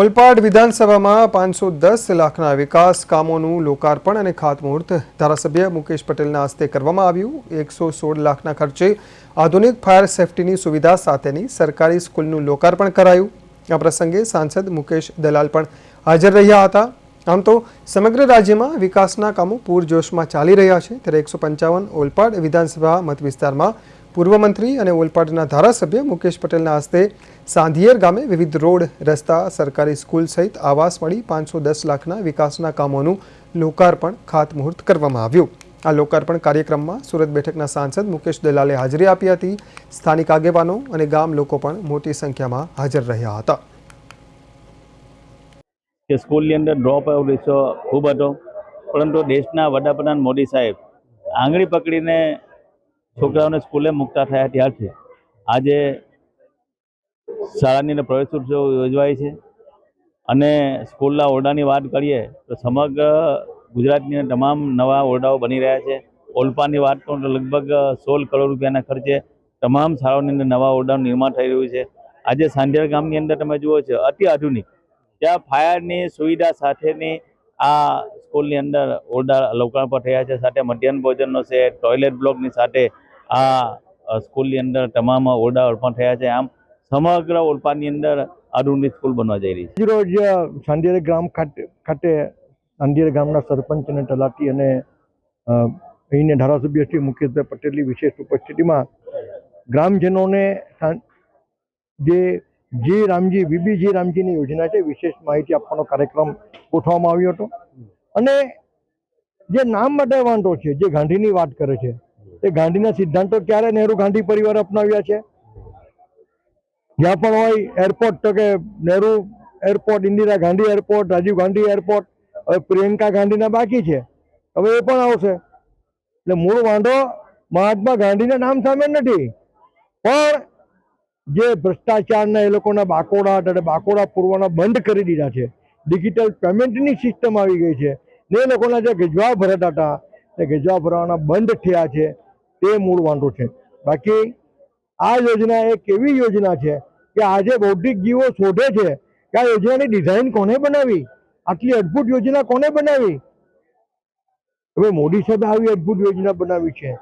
ઓલપાડ વિધાનસભામાં પાંચસો દસ લાખના વિકાસ કામોનું લોકાર્પણ અને ખાતમુહૂર્ત ધારાસભ્ય મુકેશ પટેલના હસ્તે કરવામાં આવ્યું. એકસો સોળ લાખના ખર્ચે આધુનિક ફાયર સેફટીની સુવિધા સાથેની સરકારી સ્કૂલનું લોકાર્પણ કરાયું. આ પ્રસંગે સાંસદ મુકેશ દલાલ પણ હાજર રહ્યા હતા. આમ તો સમગ્ર રાજ્યમાં વિકાસના કામો પૂરજોશમાં ચાલી રહ્યા છે. ત્યારે એકસો પંચાવન ઓલપાડ વિધાનસભા મત વિસ્તારમાં પૂર્વ મંત્રી અને ઓલપાડના ધારાસભ્ય મુકેશ પટેલના હસ્તે સાંધિયેર ગામે વિવિધ રોડ, રસ્તા, સરકારી સ્કૂલ સહિત આવાસ મળી પાંચસો દસ લાખના વિકાસના કામોનું લોકાર્પણ ખાતમુહૂર્ત કરવામાં આવ્યું. આ લોકાર્પણ કાર્યક્રમમાં સુરત બેઠકના સાંસદ મુકેશ દલાલે હાજરી આપી હતી. સ્થાનિક આગેવાનો અને ગામ લોકો પણ મોટી સંખ્યામાં હાજર રહ્યા હતા. કે સ્કૂલની અંદર ડ્રોપ આઉટ રેશિયો ખૂબ હતો. પરંતુ દેશના વડાપ્રધાન મોદી સાહેબ આંગળી પકડીને છોકરાઓને સ્કૂલે મૂકતા થયા ત્યારથી. આજે શાળાની અંદર પ્રવેશોત્સવ યોજવાય છે. અને સ્કૂલના ઓરડાની વાત કરીએ તો સમગ્ર ગુજરાતની તમામ નવા ઓરડાઓ બની રહ્યા છે. ઓલપાની વાત કરું તો લગભગ સોળ કરોડ રૂપિયાના ખર્ચે તમામ શાળાઓની અંદર નવા ઓરડાનું નિર્માણ થઈ રહ્યું છે. આજે સાંઢેર ગામની અંદર તમે જુઓ છો, અતિ આધુનિક. ત્યાં ફાયરની સુવિધા સાથેની આ સ્કૂલની અંદર ઓરડા લોકાર્પણ થયા છે. સાથે મધ્યાહન ભોજનનો છે, ટોયલેટ બ્લોકની સાથે આ સ્કૂલની અંદર તમામ ઓરડા અર્પણ થયા છે. આમ સમગ્ર ઓલપાડની અંદર આધુનિક સ્કૂલ બનવા જઈ રહી છે. રોજ સાંઢેર ગ્રામ ખાતે સાંઢેર ગામના સરપંચ અને તલાટી અને અહીંને ધારાસભ્ય શ્રી મુકેશભાઈ પટેલની વિશેષ ઉપસ્થિતિમાં ગ્રામજનોને જે જે રામજી બીબી જે રામજીની યોજના છે. વિશેષ માહિતી આપવાનો કાર્યક્રમ ગોઠવવામાં આવ્યો હતો. અને જે નામ માટે વાંધો છે, જે ગાંધીની વાત કરે છે, એ ગાંધીના સિદ્ધાંતો ક્યારે નહેરુ ગાંધી પરિવાર અપનાવ્યા છે? જ્યાં પણ હોય એરપોર્ટ તો કે Nehru airport Indira Gandhi airport Rajiv Gandhi airport હવે પ્રિયંકા ગાંધીના બાકી છે. હવે એ પણ આવશે. એટલે મૂળ વાંધો મહાત્મા ગાંધીના નામ સામે નથી. પણ જે ભ્રષ્ટાચારના એ લોકોના બાકોડા અને બાકોડા પૂરવાના બંધ કરી દીધા છે. ડિજિટલ પેમેન્ટની સિસ્ટમ આવી ગઈ છે. ને એ લોકોના જે ગજવા ભરાતા હતા એ ગજવા ભરવાના બંધ થયા છે. તે મૂળ વાંધો છે. બાકી આ યોજના એક એવી યોજના છે કે આજે બૌદ્ધિક જીવો શોધે છે કે આ યોજનાની ડિઝાઇન કોને બનાવી? આટલી અદ્ભુત યોજના કોને બનાવી? હવે મોદી સાહેબે આવી અદ્ભુત યોજના બનાવી છે.